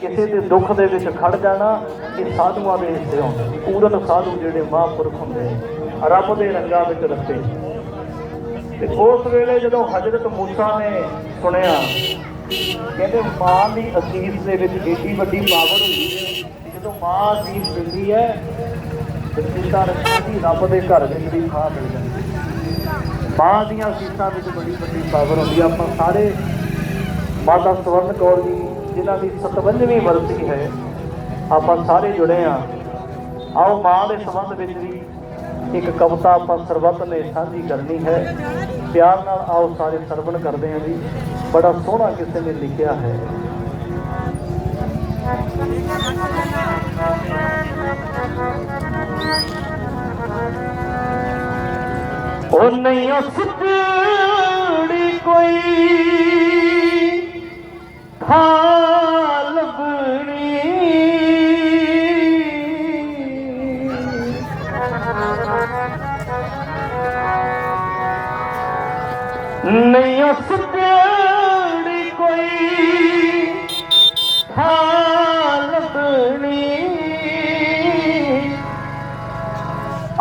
ਕਿਸੇ ਦੇ ਦੁੱਖ ਦੇ ਵਿੱਚ ਖੜ ਜਾਣਾ, ਇਹ ਸਾਧੂਆਂ ਦੇ ਹਿੱਸੇ ਹੁੰਦੇ ਪੂਰਨ ਸਾਧੂ ਜਿਹੜੇ ਮਹਾਂਪੁਰਖ ਹੁੰਦੇ ਰੱਬ ਦੇ ਰੰਗਾਂ ਵਿੱਚ ਰੱਖੇ। ਤੇ ਉਸ ਵੇਲੇ ਜਦੋਂ ਹਜ਼ਰਤ ਮੂਸਾ ਨੇ ਸੁਣਿਆ, ਕਹਿੰਦੇ, ਮਾਂ ਦੀ ਅਸੀਸ ਦੇ ਵਿੱਚ ਏਡੀ ਵੱਡੀ ਪਾਵਰ ਹੁੰਦੀ ਹੈ। ਜਦੋਂ ਮਾਂ ਅਸੀਸ ਦਿੰਦੀ ਹੈ, ਤੇ ਪਿਤਾ ਰੱਖਣਾ ਰੱਬ ਦੇ ਘਰ ਵਿੱਚ ਵੀ ਥਾਂ ਮਿਲ ਜਾਂਦੀ ਮਾਂ ਦੀਆਂ ਅਸੀਸਾਂ ਵਿੱਚ ਬੜੀ ਵੱਡੀ ਪਾਵਰ ਹੁੰਦੀ ਹੈ। ਆਪਾਂ ਸਾਰੇ ਮਾਤਾ ਸਵਰਨ ਕੌਰ ਜੀ ਜਿਨ੍ਹਾਂ ਦੀ 57ਵੀਂ ਵਰਸੀ ਹੈ, ਆਪਾਂ ਸਾਰੇ ਜੁੜੇ ਆ ਆਓ ਮਾਂ ਦੇ ਸੰਬੰਧ ਵਿੱਚ ਵੀ ਇੱਕ ਕਵਿਤਾ ਆਪਾਂ ਸਰਬੱਤ ਨੇ ਸਾਂਝੀ ਕਰਨੀ ਹੈ। ਪਿਆਰ ਨਾਲ ਆਓ ਸਾਰੇ ਸਰਵਣ ਕਰਦੇ ਹਾਂ ਜੀ। ਬੜਾ ਸੋਹਣਾ ਕਿਸੇ ਨੇ ਲਿਖਿਆ ਹੈ। ਉਹ ਨਹੀਂ ਉਸੜੀ ਨਹੀਂ ਉਸੜੀ ਕੋਈ ਥਾਲ ਬਣੀ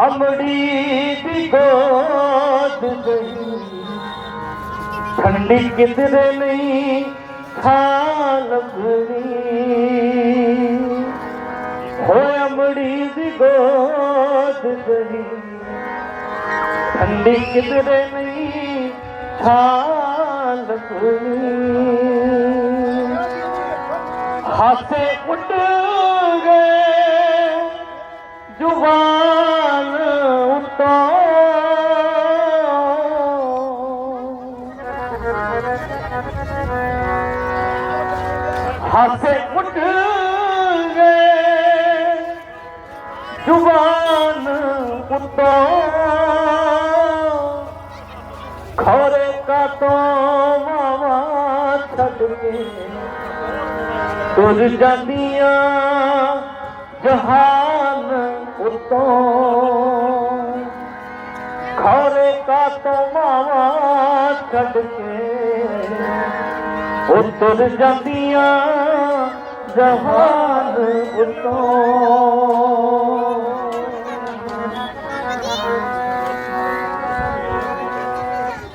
ਅਮੜੀ ਦੀ ਗੋਦ ਗਈ। ਠੰਡੀ ਕਿਧਰੇ ਨਹੀਂ ਥਾਂ ਲੱਭਣੀ ਹੋਏ ਅਮੜੀ ਦੀ ਗੋਦ ਗਈ। ਠੰਡੀ ਕਿਧਰੇ ਨਹੀਂ ਥਾਂ ਲੱਭਣੀ ਹਾਸੇ ਉੱਡ ਗਏ ਜੁਬਾਨ ਉਤੋਂ। ਹਾਸੇ ਉੱਡ ਗਏ ਜੁਬਾਨ तामा जानिया जहान खातो मामा तुल जहान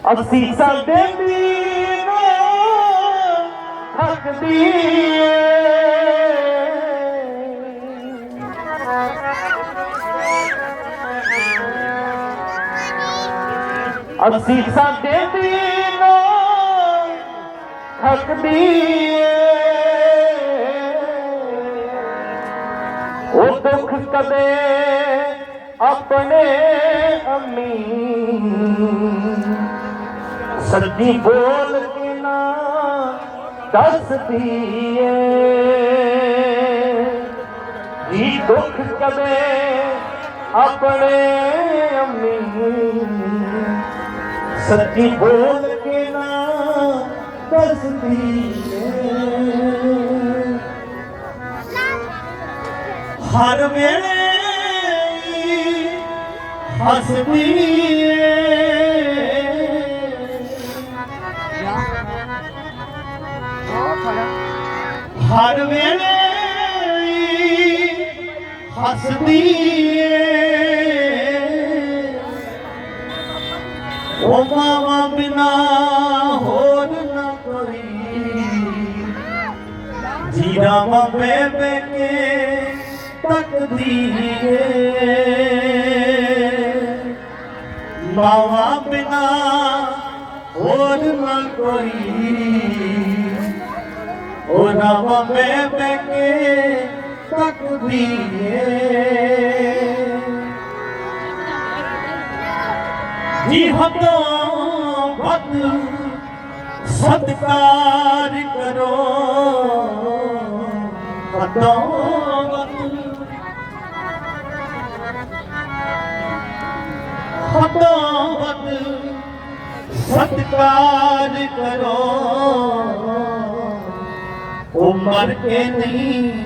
ਕੇ ਉਹ ਤੁਰ ਅਸੀਂ ਸਾਡੇ ਥੱਕਦੀ ਏ ਅਸੀਂ ਸਾਡੇ ਥੱਕਦੀ ਉਹ ਦੁੱਖ ਕਦੇ ਆਪਣੇ ਅੰਮੀ ਸੱਚੀ ਬੋਲ ਕੇ ਨਾ ਦੱਸਦੀ ਏ ਜੀ ਦੁੱਖ ਕਦੇ ਆਪਣੇ ਅੰਮੀ। ਸੱਚੀ ਬੋਲ ਕੇ ਨਾ ਦੱਸਦੀ ਏ ਹਰ ਵੇਲੇ ਹੱਸਦੀ ਏ। ਹਰ ਵੇਲੇ ਹੱਸਦੀ ਏ। ਉਹ ਮਾਵਾ ਬਿਨਾ ਹੋਰ ਨਾ ਕੋਈ। ਜੀਰਾ ਮੇ ਕੇ ਤੱਕਦੀ ਏ। ਮਾਵਾ ਬਿਨਾ ਹੋਰ ਨਾ ਕੋਈ। ਉਹ ਨਵਾਂ ਮੈਂ ਮੈਂ ਕੇ ਜੀ ਹੱਦੋਂ ਵੱਧ ਸਤਕਾਰ ਕਰੋ ਹੱਦੋਂ ਵੱਧ ਹੱਦੋਂ ਵੱਧ ਸਤਕਾਰ ਕਰੋ। ਉਮਰ ਮਰ ਕੇ ਨਹੀਂ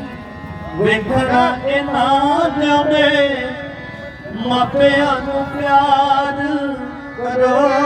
ਵੇਖਣਾ ਇਹ ਨਾ ਜਾਵੇ। ਮਾਪਿਆਂ ਨੂੰ ਪਿਆਰ ਕਰੋ।